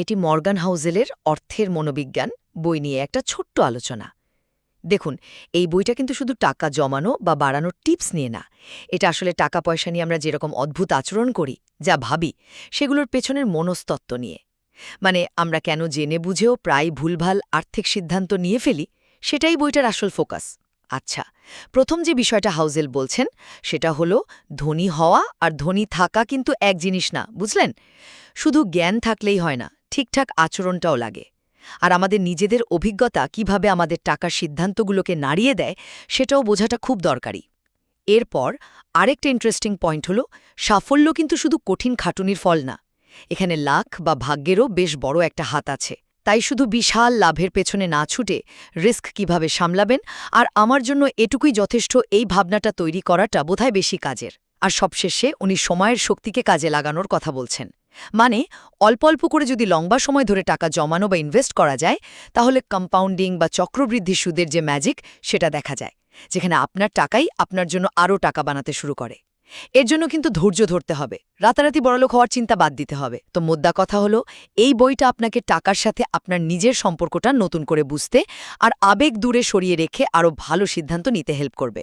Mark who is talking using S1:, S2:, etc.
S1: এটি মর্গান হাউজেলের অর্থের মনোবিজ্ঞান, বই নিয়ে একটা ছোট্ট আলোচনা। দেখুন, এই বইটা কিন্তু শুধু টাকা জমানো বা বাড়ানোর টিপস নিয়ে না। এটা আসলে টাকা পয়সা নিয়ে আমরা যেরকম অদ্ভুত আচরণ করি, যা ভাবি, সেগুলোর পেছনের মনস্তত্ত্ব নিয়ে। মানে আমরা কেন জেনে বুঝেও প্রায় ভুলভাল আর্থিক সিদ্ধান্ত নিয়ে ফেলি, সেটাই বইটার আসল ফোকাস। আচ্ছা প্রথম যে বিষয়টা হাউজেল বলছেন, সেটা হলো ধনী হওয়া আর ধনী থাকা কিন্তু এক জিনিস না, বুঝলেন? শুধু জ্ঞান থাকলেই হয় না ঠিকঠাক আচরণটাও লাগে। আর আমাদের নিজেদের অভিজ্ঞতা কীভাবে আমাদের টাকার সিদ্ধান্তগুলোকে নাড়িয়ে দেয়, সেটাও বোঝাটা খুব দরকারি। এরপর আরেকটা ইন্টারেস্টিং পয়েন্ট হলো, সাফল্য কিন্তু শুধু কঠিন খাটুনির ফল না। এখানে লাখ বা ভাগ্যেরও বেশ বড় একটা হাত আছে। তাই শুধু বিশাল লাভের পেছনে না ছুটে রিস্ক কীভাবে সামলাবেন, আর আমার জন্য এটুকুই যথেষ্ট এই ভাবনাটা তৈরি করাটা বোধহয় বেশি কাজের। আর সবশেষে উনি সময়ের শক্তিকে কাজে লাগানোর কথা বলছেন। মানে অল্প অল্প করে যদি লম্বা সময় ধরে টাকা জমানো বা ইনভেস্ট করা যায়, তাহলে কম্পাউন্ডিং বা চক্রবৃদ্ধি সুদের যে ম্যাজিক সেটা দেখা যায়, যেখানে আপনার টাকাই আপনার জন্য আরও টাকা বানাতে শুরু করে। এর জন্য কিন্তু ধৈর্য ধরতে হবে। রাতারাতি বড়লোক হওয়ার চিন্তা বাদ দিতে হবে। তো মোদ্দা কথা হলো, এই বইটা আপনাকে টাকার সাথে আপনার নিজের সম্পর্কটা নতুন করে বুঝতে আর আবেগ দূরে সরিয়ে রেখে আরও ভালো সিদ্ধান্ত নিতে হেল্প করবে।